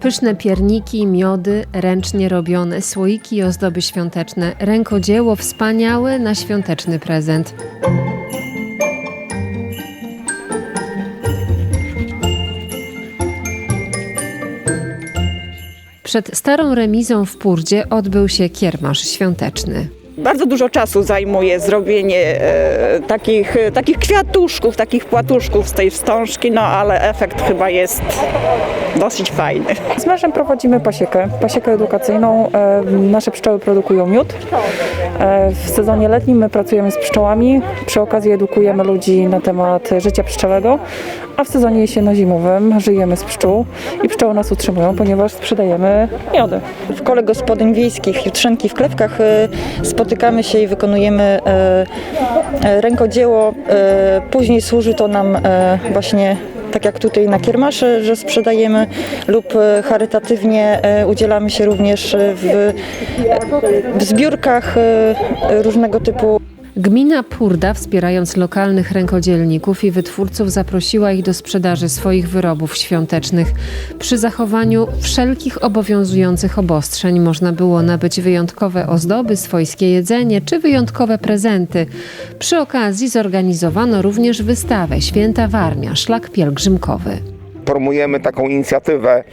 Pyszne pierniki, miody, ręcznie robione, słoiki i ozdoby świąteczne. Rękodzieło wspaniałe na świąteczny prezent. Przed starą remizą w Purdzie odbył się kiermasz świąteczny. Bardzo dużo czasu zajmuje zrobienie e, takich, e, takich kwiatuszków, takich płatuszków z tej wstążki, no ale efekt chyba jest dosyć fajny. Z mężem prowadzimy pasiekę, pasiekę edukacyjną. E, Nasze pszczoły produkują miód. E, W sezonie letnim my pracujemy z pszczołami. Przy okazji edukujemy ludzi na temat życia pszczelego, a w sezonie jesienno-zimowym żyjemy z pszczół i pszczoły nas utrzymują, ponieważ sprzedajemy miody. W kole gospodyń wiejskich Jutrzenki w Klewkach e, spotykamy się i wykonujemy e, e, rękodzieło. Później służy to nam właśnie tak jak tutaj na kiermasze, że sprzedajemy lub charytatywnie udzielamy się również w, w zbiórkach różnego typu. Gmina Purda, wspierając lokalnych rękodzielników i wytwórców, zaprosiła ich do sprzedaży swoich wyrobów świątecznych. Przy zachowaniu wszelkich obowiązujących obostrzeń można było nabyć wyjątkowe ozdoby, swojskie jedzenie czy wyjątkowe prezenty. Przy okazji zorganizowano również wystawę Święta Warmia, szlak pielgrzymkowy. Promujemy taką inicjatywę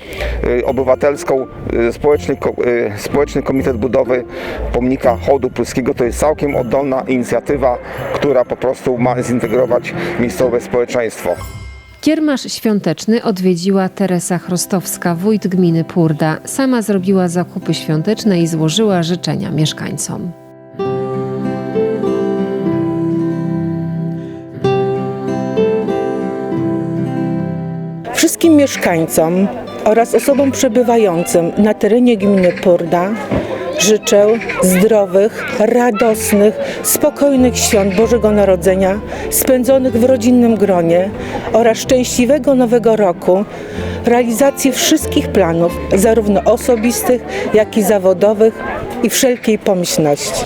y, obywatelską, y, społeczny, y, społeczny Komitet Budowy Pomnika Hołdu Polskiego. To jest całkiem oddolna inicjatywa, która po prostu ma zintegrować miejscowe społeczeństwo. Kiermasz świąteczny odwiedziła Teresa Chrostowska, wójt gminy Purda. Sama zrobiła zakupy świąteczne i złożyła życzenia mieszkańcom. Wszystkim mieszkańcom oraz osobom przebywającym na terenie gminy Purda życzę zdrowych, radosnych, spokojnych świąt Bożego Narodzenia, spędzonych w rodzinnym gronie oraz szczęśliwego nowego roku, realizacji wszystkich planów, zarówno osobistych, jak i zawodowych i wszelkiej pomyślności.